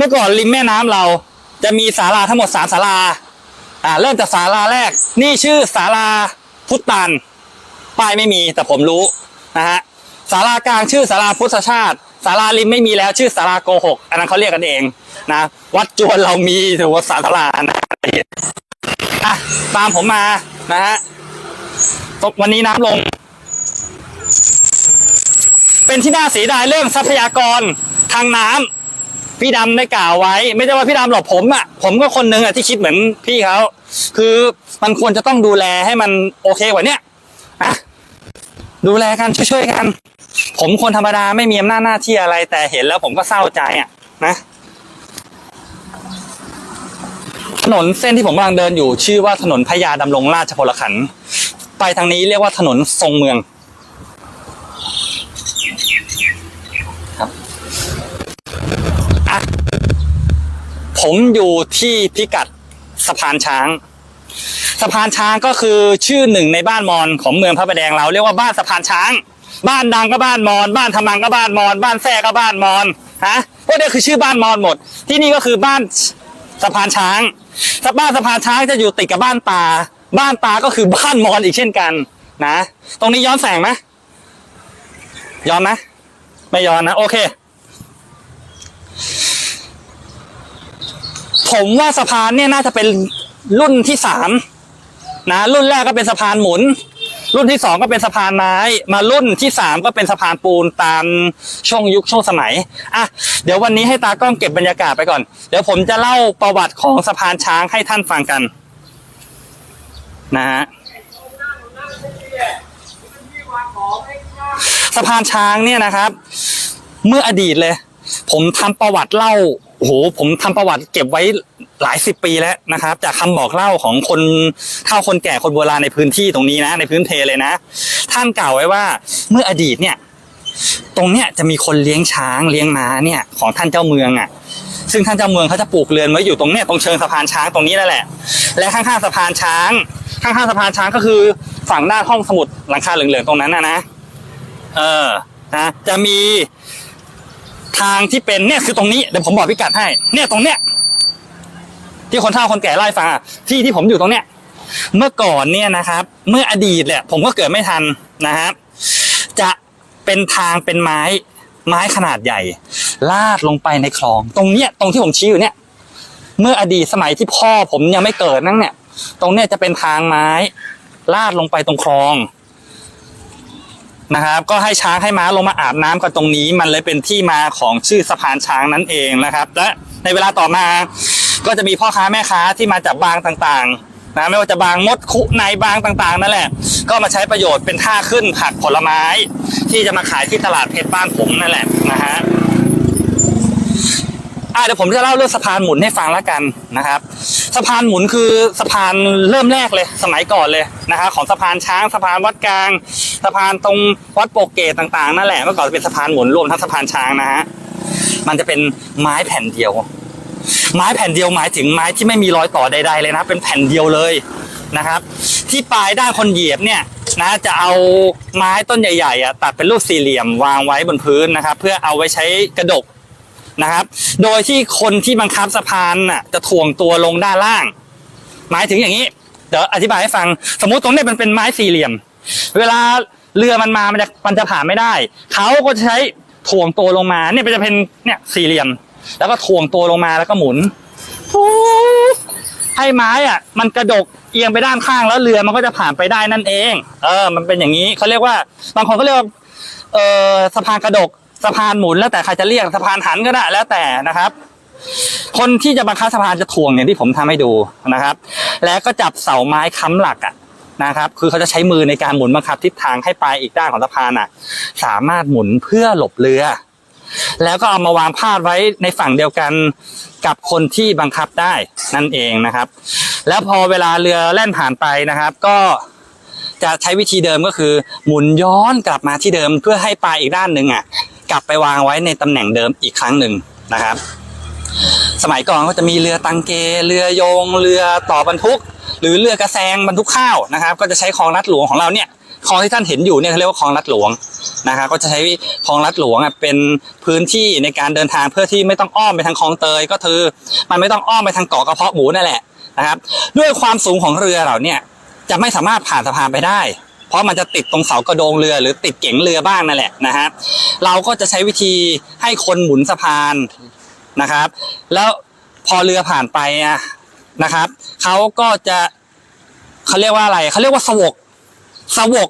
เมื่อก่อนริมแม่น้ำเราจะมีศาลาทั้งหมดสามศาลาอ่าเริ่มจากศาลาแรก นี่ชื่อศาลาพุทธตันป้ายไม่มีแต่ผมรู้นะฮะศาลากลางชื่อศาลาพุทธชาติศาลาริมไม่มีแล้วชื่อศาลาโกหกอันนั้นเขาเรียกกันเองนะวัดจวนเรามีถือว่าศาลานะอะตามผมมานะฮะวันนี้น้ำลง เป็นที่น่าเสียดายเรื่องทรัพยากรทางน้ำ พี่ดำได้กล่าวไว้ ไม่ใช่ว่าพี่ดำหรอกผมอะผมก็คนหนึ่งอะที่คิดเหมือนพี่เขาคือมันควรจะต้องดูแลให้มันโอเคกว่าเนี้ยอะดูแลกันช่วยๆกัน ผมคนธรรมดาไม่มีอำนาจหน้าที่อะไร แต่เห็นแล้วผมก็เศร้าใจอะ นะถนนเส้นที่ผมกำลังเดินอยู่ ชื่อว่าถนนพญาดำรงราชพลขัน ไปทางนี้เรียกว่าถนนทรงเมือง ผมอยู่ที่พิกัดสะพานช้าง สะพานช้างก็คือชื่อหนึ่งในบ้านมอญของเมืองพระประแดงเราเรียกว่าบ้านสะพานช้าง บ้านดังก็บ้านมอญบ้านทำมังก็บ้านมอญบ้านแท้ก็บ้านมอญฮะพวกนี้คือชื่อบ้านมอญหมด ที่นี่ก็คือบ้านสะพานช้างสะบ้านสะพานช้างจะอยู่ติดกับบ้านตา บ้านตาก็คือบ้านมอญอีกเช่นกันนะ ตรงนี้ย้อนแสงไหมย้อนไหมไม่ย้อนนะ โอเค ผมว่าสะพานเนี่ยน่าจะเป็นรุ่นที่สามนะรุ่นแรกก็เป็นสะพานหมุน รุ่นที่สองก็เป็นสะพานไม้มารุ่นที่สามก็เป็นสะพานปูนตามช่วงยุคช่วงสมัยอะเดี๋ยววันนี้ให้ตากล้องเก็บบรรยากาศไปก่อน เดี๋ยวผมจะเล่าประวัติของสะพานช้างให้ท่านฟังกันนะฮะสะพานช้างเนี่ยนะครับ เมื่ออดีตเลย ผมทำประวัติเล่า โอ้โหผมทำประวัติเก็บไว้หลายสิบปีแล้วนะครับ จากคำบอกเล่าของคนเฒ่าคนแก่คนโบราณในพื้นที่ตรงนี้นะ ในพื้นเพเลยนะ ท่านกล่าวไว้ว่าเมื่ออดีตเนี่ย ตรงเนี้ยจะมีคนเลี้ยงช้างเลี้ยงม้าเนี่ยของท่านเจ้าเมืองอะ ซึ่งท่านเจ้าเมืองเขาจะปลูกเรือนไว้อยู่ตรงเนี้ยตรงเชิงสะพานช้างตรงนี้นั่นแหละ และข้างๆสะพานช้าง ข้างๆสะพานช้างก็คือฝั่งหน้าห้องสมุดหลังคาเหลืองๆตรงนั้นนะนะเออนะจะมี ทางที่เป็นเนี่ยคือตรงนี้เดี๋ยวผมบอกพิกัดให้ เนี่ยตรงเนี้ยที่คนเฒ่าคนแก่เล่าให้ฟังอะที่ที่ผมอยู่ตรงเนี้ยเมื่อก่อนเนี่ยนะครับ เมื่ออดีตแหละผมก็เกิดไม่ทันนะครับจะเป็นทางเป็นไม้ไม้ขนาดใหญ่ ลาดลงไปในคลอง ตรงเนี้ยตรงที่ผมชี้อยู่เนี่ย เมื่ออดีตสมัยที่พ่อผมยังไม่เกิดนั่นเนี่ย ตรงเนี้ยจะเป็นทางไม้ ลาดลงไปตรงคลอง นะครับ ก็ให้ช้างให้ม้าลงมาอาบน้ำกันตรงนี้ มันเลยเป็นที่มาของชื่อสะพานช้างนั่นเองนะครับ และในเวลาต่อมาก็จะมีพ่อค้าแม่ค้าที่มาจากบางต่างๆนะไม่ว่าจะบางมดคุในบางต่างๆนั่นแหละ ก็มาใช้ประโยชน์เป็นท่าขึ้นผักผลไม้ ที่จะมาขายที่ตลาดเพชรบ้านผมนั่นแหละนะฮะ เดี๋ยวผมจะเล่าเรื่องสะพานหมุนให้ฟังแล้วกันนะครับ สะพานหมุนคือสะพานเริ่มแรกเลย สมัยก่อนเลยนะครับของสะพานช้างสะพานวัดกลาง สะพานตรงวัดโปกเกตต่างๆนั่นแหละเมื่อก่อนจะเป็นสะพานหมุนรวมทั้งสะพานช้างนะฮะมันจะเป็นไม้แผ่นเดียว ไม้แผ่นเดียวหมายถึงไม้ที่ไม่มีรอยต่อใด ๆ เลยนะ เป็นแผ่นเดียวเลยนะครับ ที่ปลายด้านคนเหยียบเนี่ยนะจะเอาไม้ต้นใหญ่ๆอะตัดเป็นรูปสี่เหลี่ยมวางไว้บนพื้นนะครับ เพื่อเอาไว้ใช้กระดก นะครับ โดยที่คนที่บังคับสะพานน่ะ จะถ่วงตัวลงด้านล่าง หมายถึงอย่างนี้ เดี๋ยวอธิบายให้ฟัง สมมุติตรงนี้มันเป็นไม้สี่เหลี่ยม เวลาเรือมันมา มันจะมันจะผ่านไม่ได้ เขาก็จะใช้ถ่วงตัวลงมา เนี่ยมันจะเป็นเนี่ยสี่เหลี่ยม แล้วก็ถ่วงตัวลงมาแล้วก็หมุนให้ไม้อะ มันกระดกเอียงไปด้านข้างแล้วเรือมันก็จะผ่านไปได้นั่นเอง เออ มันเป็นอย่างนี้เขาเรียกว่า บางคนเขาเรียกว่าเออสะพานกระดก สะพานหมุนแล้วแต่ใครจะเรียกสะพานหันก็ได้แล้วแต่นะครับ คนที่จะบังคับสะพานจะถ่วงอย่างที่ผมทำให้ดูนะครับ แล้วก็จับเสาไม้ค้ำหลักอะนะครับ คือเขาจะใช้มือในการหมุนบังคับทิศทางให้ปลายอีกด้านของสะพานอะ สามารถหมุนเพื่อหลบเรือ แล้วก็เอามาวางพาดไว้ในฝั่งเดียวกันกับคนที่บังคับได้นั่นเองนะครับ แล้วพอเวลาเรือแล่นผ่านไปนะครับ ก็จะใช้วิธีเดิมก็คือ หมุนย้อนกลับมาที่เดิมเพื่อให้ปลายอีกด้านหนึ่งอะ กลับไปวางไว้ในตำแหน่งเดิมอีกครั้งหนึ่งนะครับ สมัยก่อนก็จะมีเรือตังเก เรือโยง เรือต่อบรรทุก หรือเรือกระแซงบรรทุกข้าวนะครับ ก็จะใช้คลองลัดหลวงของเราเนี่ยคลองที่ท่านเห็นอยู่เนี่ยเขาเรียกว่าคลองลัดหลวงนะครับก็จะใช้คลองลัดหลวงอะเป็นพื้นที่ในการเดินทางเพื่อที่ไม่ต้องอ้อมไปทางคลองเตยก็คือ มันไม่ต้องอ้อมไปทางเกาะกระเพาะหมูนั่นแหละนะครับ ด้วยความสูงของเรือเราเนี่ยจะไม่สามารถผ่านสะพานไปได้ เพราะมันจะติดตรงเสากระโดงเรือ หรือติดเก๋งเรือบ้างนั่นแหละนะฮะเราก็จะใช้วิธีให้คนหมุนสะพานนะครับ แล้วพอเรือผ่านไปอะนะครับเขาก็จะเขาเรียกว่าอะไรเขาเรียกว่าสวกสวก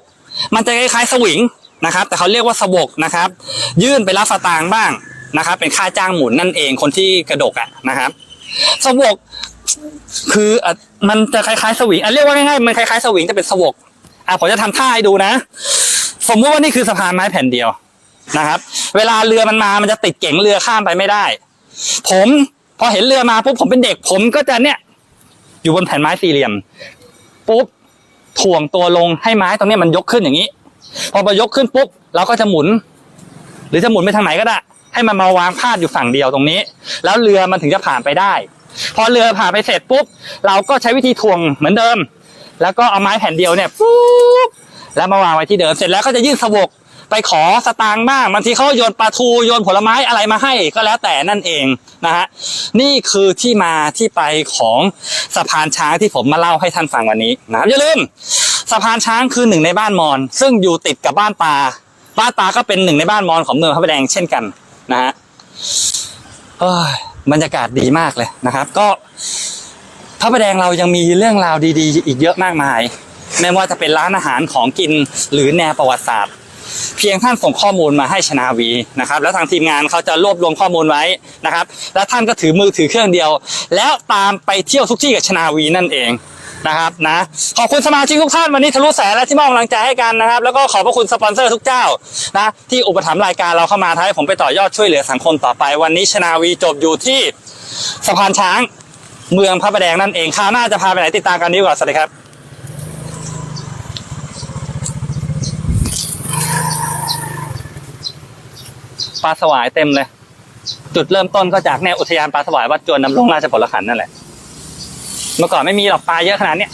มันจะคล้ายๆสวิงนะครับ แต่เขาเรียกว่าสวกนะครับ ยื่นไปรับสตางค์บ้างนะครับ เป็นค่าจ้างหมุนนั่นเองคนที่กระดกอะนะครับสวกคืออะมันจะคล้ายๆสวิงอะเรียกว่าง่ายๆมันคล้ายๆสวิงแต่เป็นสวก อะผมจะทำท่าให้ดูนะ สมมติว่านี่คือสะพานไม้แผ่นเดียวนะครับ เวลาเรือมันมามันจะติดเก๋งเรือข้ามไปไม่ได้ ผมพอเห็นเรือมาปุ๊บผมเป็นเด็ก ผมก็จะเนี่ย อยู่บนแผ่นไม้สี่เหลี่ยมปุ๊บถ่วงตัวลงให้ไม้ตรงนี้มันยกขึ้นอย่างนี้ พอมายกขึ้นปุ๊บเราก็จะหมุน หรือจะหมุนไปทางไหนก็ได้ ให้มันมาวางพาดอยู่ฝั่งเดียวตรงนี้ แล้วเรือมันถึงจะผ่านไปได้ พอเรือผ่านไปเสร็จปุ๊บ เราก็ใช้วิธีถ่วงเหมือนเดิม แล้วก็เอาไม้แผ่นเดียวเนี่ยปุ๊บแล้วมาวางไว้ที่เดิมเสร็จแล้วก็จะยื่นสวกไปขอสตางค์บ้างบางทีเขาโยนปลาทูโยนผลไม้อะไรมาให้ก็แล้วแต่นั่นเองนะฮะนี่คือที่มาที่ไปของสะพานช้างที่ผมมาเล่าให้ท่านฟังวันนี้นะครับอย่าลืมสะพานช้างคือหนึ่งในบ้านมอญซึ่งอยู่ติดกับบ้านตาบ้านตาก็เป็นหนึ่งในบ้านมอญของเมืองพระประแดงเช่นกันนะฮะเอ้ยบรรยากาศดีมากเลยนะครับ ก็ พระประแดงเรายังมีเรื่องราวดีๆ อีกเยอะมากมาย ไม่ว่าจะเป็นร้านอาหารของกินหรือแนวประวัติศาสตร์ เพียงท่านส่งข้อมูลมาให้ชนาวีนะครับ แล้วทางทีมงานเขาจะรวบรวมข้อมูลไว้นะครับ แล้วท่านก็ถือมือถือเครื่องเดียว แล้วตามไปเที่ยวทุกที่กับชนาวีนั่นเองนะครับนะขอบคุณสมาชิกทุกท่านวันนี้ทะลุแสนและที่มอบกำลังใจให้กันนะครับ แล้วก็ขอบพระคุณสปอนเซอร์ทุกเจ้านะที่อุปถัมภ์รายการเราเข้ามาทำให้ผมไปต่อยอดช่วยเหลือสังคมต่อไป วันนี้ชนาวีจบอยู่ที่สะพานช้าง เมืองพระประแดงนั่นเองคราวหน้าจะพาไปไหนติดตามกันดีกว่าสวัสดีครับปลาสวายเต็มเลย จุดเริ่มต้นก็จากแนวอุทยานปลาสวายวัดจวนน้ำลงราชผลขันนั่นแหละ เมื่อก่อนไม่มีหรอกปลาเยอะขนาดเนี้ย